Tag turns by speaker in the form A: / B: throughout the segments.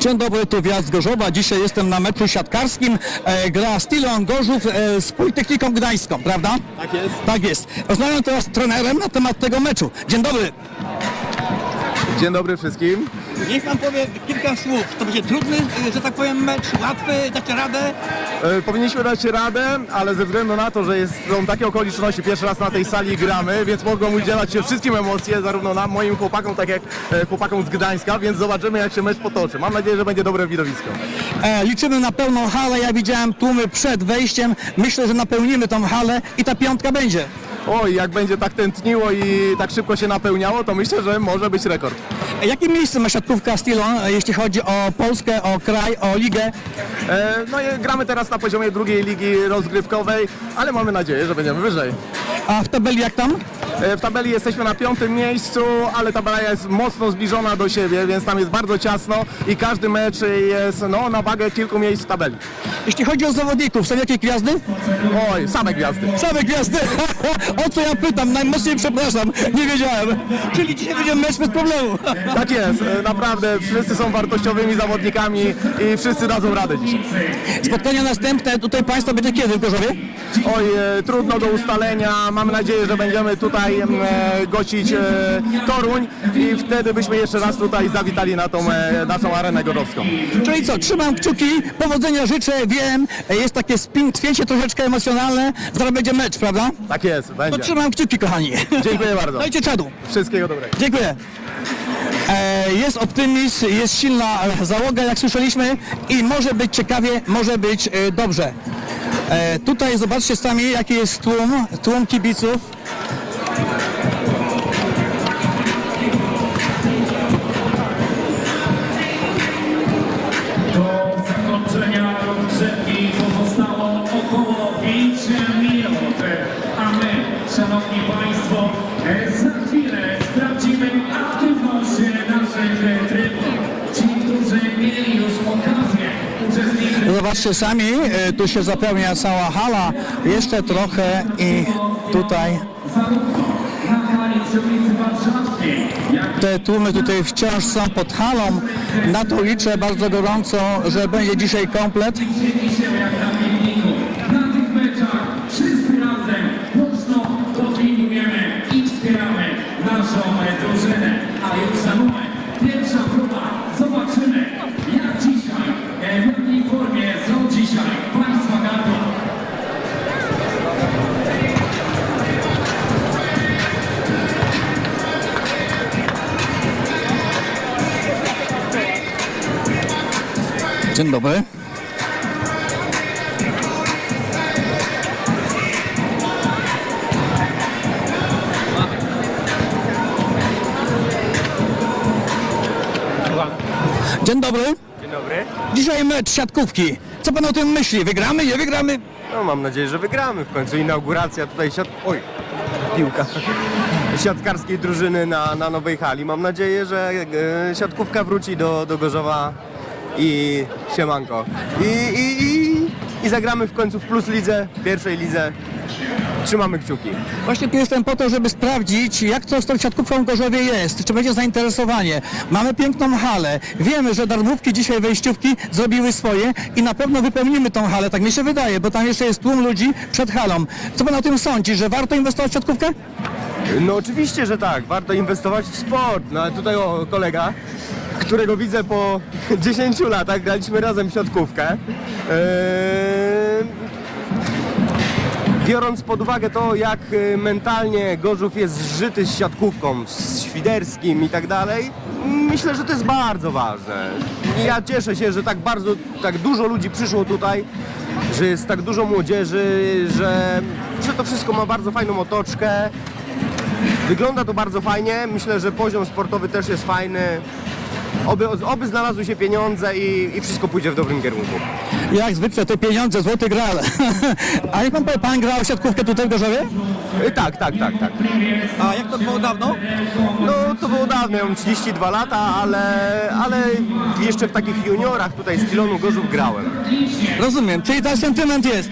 A: Dzień dobry, tu Wjazd Gorzowa. Dzisiaj jestem na meczu siatkarskim. E, gra Stilon Gorzów e, z Politechniką Gdańską, prawda?
B: Tak jest.
A: Tak jest. Rozmawiam teraz z trenerem na temat tego meczu. Dzień dobry.
B: Dzień dobry wszystkim.
A: Niech pan powie kilka słów. To będzie trudny, e, że tak powiem, mecz, łatwy, dacie radę?
B: E, powinniśmy dać radę, ale ze względu na to, że jest, są takie okoliczności, pierwszy raz na tej sali gramy, więc mogą udzielać się wszystkim emocje, zarówno nam, moim chłopakom, tak jak e, chłopakom z Gdańska, więc zobaczymy jak się mecz potoczy. Mam nadzieję, że będzie dobre widowisko.
A: E, liczymy na pełną halę. Ja widziałem tłumy przed wejściem. Myślę, że napełnimy tą halę i ta piątka będzie.
B: Oj, jak będzie tak tętniło i tak szybko się napełniało, to myślę, że może być rekord.
A: Jakie miejsce ma siatkówka Stilon, e, jeśli chodzi o Polskę, o kraj, o ligę?
B: E, no i gramy teraz na poziomie drugiej ligi rozgrywkowej, ale mamy nadzieję, że będziemy wyżej.
A: A w tabeli jak tam?
B: E, W tabeli jesteśmy na piątym miejscu, ale tabela jest mocno zbliżona do siebie, więc tam jest bardzo ciasno i każdy mecz jest no, na wagę kilku miejsc w tabeli.
A: Jeśli chodzi o zawodników, są jakieś gwiazdy?
B: Oj, same gwiazdy.
A: Same gwiazdy. o co ja pytam? Najmocniej przepraszam. Nie wiedziałem. Czyli dzisiaj będzie mecz bez problemu.
B: Tak jest, e, naprawdę wszyscy są wartościowymi zawodnikami i wszyscy dadzą radę dzisiaj.
A: Spotkanie następne tutaj Państwa będzie kiedy w Gorzowie?
B: Oj, e, trudno do ustalenia, mam nadzieję, że będziemy tutaj e, gościć e, Toruń i wtedy byśmy jeszcze raz tutaj zawitali na tą e, naszą arenę gorzowską.
A: Czyli co, trzymam kciuki, powodzenia życzę, wiem, jest takie spin, troszeczkę emocjonalne, zaraz będzie mecz, prawda?
B: Tak jest,
A: To
B: będzie.
A: trzymam kciuki, kochani.
B: Dziękuję bardzo.
A: Dajcie czadu.
B: Wszystkiego dobrego.
A: Dziękuję. E, jest optymizm, jest silna e, załoga, jak słyszeliśmy i może być ciekawie, może być e, dobrze. E, tutaj zobaczcie sami, jaki jest tłum, tłum kibiców.
C: Do zakończenia rozgrzewki pozostało około 5 minut, a my, Szanowni Państwo, za chwilę sprawdzimy aktywność naszych. Ci, którzy mieli już okazję uczestniczyć.
A: Zobaczcie sami, e, tu się zapełnia cała hala, jeszcze trochę i tutaj te tłumy tutaj wciąż są pod halą. Na to liczę bardzo gorąco, że będzie dzisiaj komplet. Dzień dobry. Dzień dobry.
D: Dzień dobry.
A: Dzisiaj mecz siatkówki. Co pan o tym myśli? Wygramy, nie wygramy?
D: No mam nadzieję, że wygramy. W końcu inauguracja tutaj siat... Oj, piłka. Siatkarskiej drużyny na, na nowej hali. Mam nadzieję, że e, siatkówka wróci do, do Gorzowa i siemanko. I, i, i, I zagramy w końcu w Plus Lidze, w pierwszej lidze. Trzymamy kciuki.
A: Właśnie tu jestem po to, żeby sprawdzić, jak to z tą siatkówką w Gorzowie jest, czy będzie zainteresowanie. Mamy piękną halę. Wiemy, że darmówki dzisiaj wejściówki zrobiły swoje i na pewno wypełnimy tą halę, tak mi się wydaje, bo tam jeszcze jest tłum ludzi przed halą. Co pan o tym sądzi, że warto inwestować w siatkówkę?
D: No oczywiście, że tak. Warto inwestować w sport. No ale tutaj o kolega, którego widzę po 10 latach, graliśmy razem w siatkówkę. Eee, Biorąc pod uwagę to, jak e, mentalnie Gorzów jest zżyty z siatkówką, z Świderskim i tak dalej, myślę, że to jest bardzo ważne. Ja cieszę się, że tak bardzo, tak dużo ludzi przyszło tutaj, że jest tak dużo młodzieży, że, że to wszystko ma bardzo fajną otoczkę. Wygląda to bardzo fajnie. Myślę, że poziom sportowy też jest fajny. Oby, oby znalazły się pieniądze i, i wszystko pójdzie w dobrym kierunku.
A: Jak zwykle te pieniądze, złoty gral. A jak pan powie, pan grał w siatkówkę tutaj w Gorzowie?
D: Y, Tak, tak, tak, tak.
A: A jak to było dawno?
D: No to było dawno, ja mam 32 lata, ale, ale jeszcze w takich juniorach tutaj z Kilonu Gorzów grałem.
A: Rozumiem, czyli ten sentyment jest.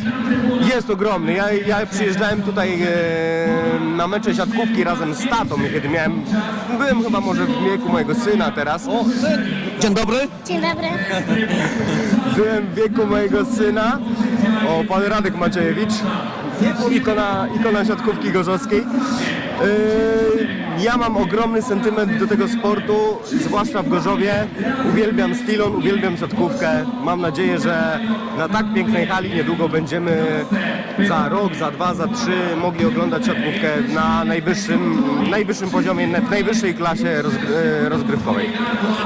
D: Jest ogromny. Ja, ja przyjeżdżałem tutaj e, na mecze siatkówki razem z tatą, kiedy miałem, byłem chyba może w wieku mojego syna teraz.
A: O, syn. Dzień dobry.
E: Dzień dobry.
D: Byłem w wieku mojego syna. O, pan Radek Maciejewicz. Ikona, ikona siatkówki gorzowskiej. Yy, ja mam ogromny sentyment do tego sportu, zwłaszcza w Gorzowie. Uwielbiam stilon, uwielbiam siatkówkę. Mam nadzieję, że na tak pięknej hali niedługo będziemy za rok, za dwa, za trzy mogli oglądać siatkówkę na najwyższym, najwyższym poziomie, w najwyższej klasie rozgry, rozgrywkowej.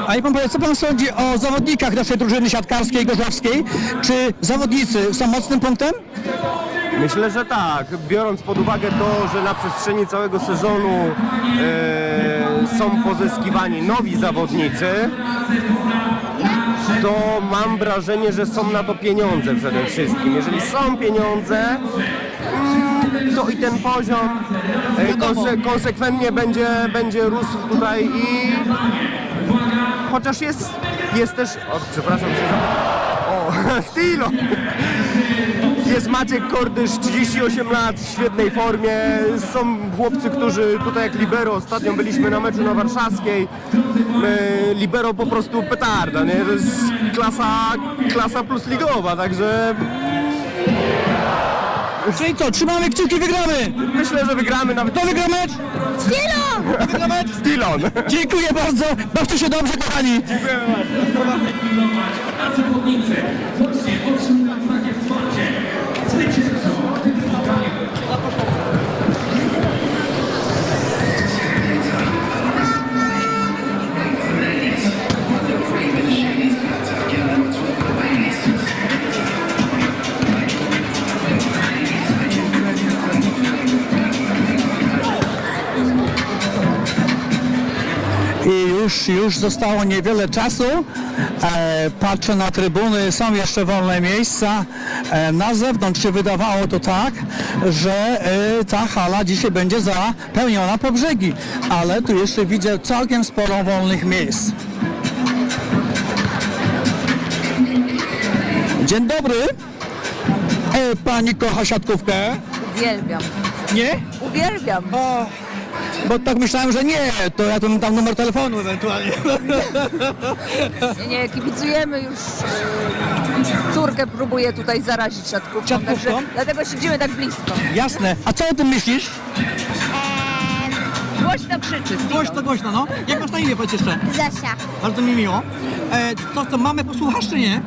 A: A jak pan powie, co pan sądzi o zawodnikach naszej drużyny siatkarskiej gorzowskiej? Czy zawodnicy są mocnym punktem?
D: Myślę, że tak. Biorąc pod uwagę to, że na przestrzeni całego sezonu e, są pozyskiwani nowi zawodnicy, to mam wrażenie, że są na to pieniądze przede wszystkim. Jeżeli są pieniądze, mm, to i ten poziom e, konse, konsekwentnie będzie, będzie rósł tutaj i chociaż jest, jest też... O, przepraszam się za... O, Stilo! Jest Maciek Kordysz, 38 lat, w świetnej formie. Są chłopcy, którzy tutaj jak Libero, ostatnio byliśmy na meczu na Warszawskiej. Libero po prostu petarda, nie? To jest klasa, klasa plus ligowa, także
A: Czyli co, trzymamy kciuki, wygramy!
D: myślę, że wygramy nawet
A: Kto wygra mecz?
E: Stilo!
A: Wygra mecz?
D: Stilon.
A: Dziękuję bardzo, bawcie się dobrze, kochani!
C: A zawodnicy
A: już, już zostało niewiele czasu. E, patrzę na trybuny, są jeszcze wolne miejsca. E, na zewnątrz się wydawało to tak, że e, ta hala dzisiaj będzie zapełniona po brzegi, ale tu jeszcze widzę całkiem sporo wolnych miejsc. Dzień dobry. E, pani kocha siatkówkę?
F: Uwielbiam.
A: Nie?
F: Uwielbiam.
A: O, bo tak myślałem, że nie, to ja tu dam numer telefonu ewentualnie.
F: Nie, nie kibicujemy już. e, Córkę próbuję tutaj zarazić siatkówką,
A: Siatkówką?
F: także dlatego siedzimy tak blisko.
A: Jasne. A co o tym myślisz?
F: Głośno krzyczy.
A: Głośno, głośno, no. Jak masz na imię, powiedz jeszcze?
E: Zosia.
A: Bardzo mi miło. E, to, to mamy posłuchasz, czy nie?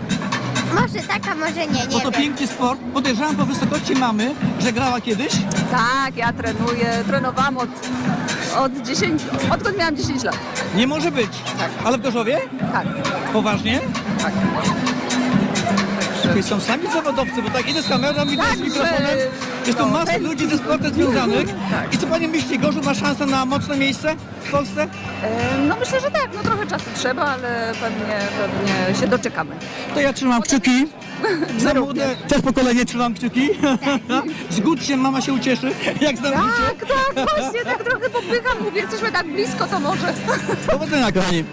E: Może tak, a może nie,
A: Bo
E: nie
A: to
E: wiem.
A: piękny sport. Podejrzewam po wysokości mamy, że grała kiedyś.
F: Tak, ja trenuję. Trenowałam od, od 10, odkąd miałam 10 lat.
A: Nie może być. Ale w Gorzowie?
F: Tak,
A: Poważnie?
F: tak.
A: Czyli są sami zawodowcy, bo tak idę z kamerą, idę
F: Tak,
A: z mikrofonem. Jest tu masa ludzi ze sportem związanych.
F: Tak.
A: I co pani myśli, Gorzów ma szansę na mocne miejsce w Polsce?
F: E, No myślę, że tak. No trochę czasu trzeba, ale pewnie, pewnie się doczekamy.
A: To ja trzymam kciuki. Za młode też pokolenie trzymam kciuki. Zgódź się, mama się ucieszy, jak znajdziecie.
F: Tak, tak, właśnie, tak trochę popycham. Mówię, jesteśmy tak blisko, to może.
A: Powodzenia, kochani.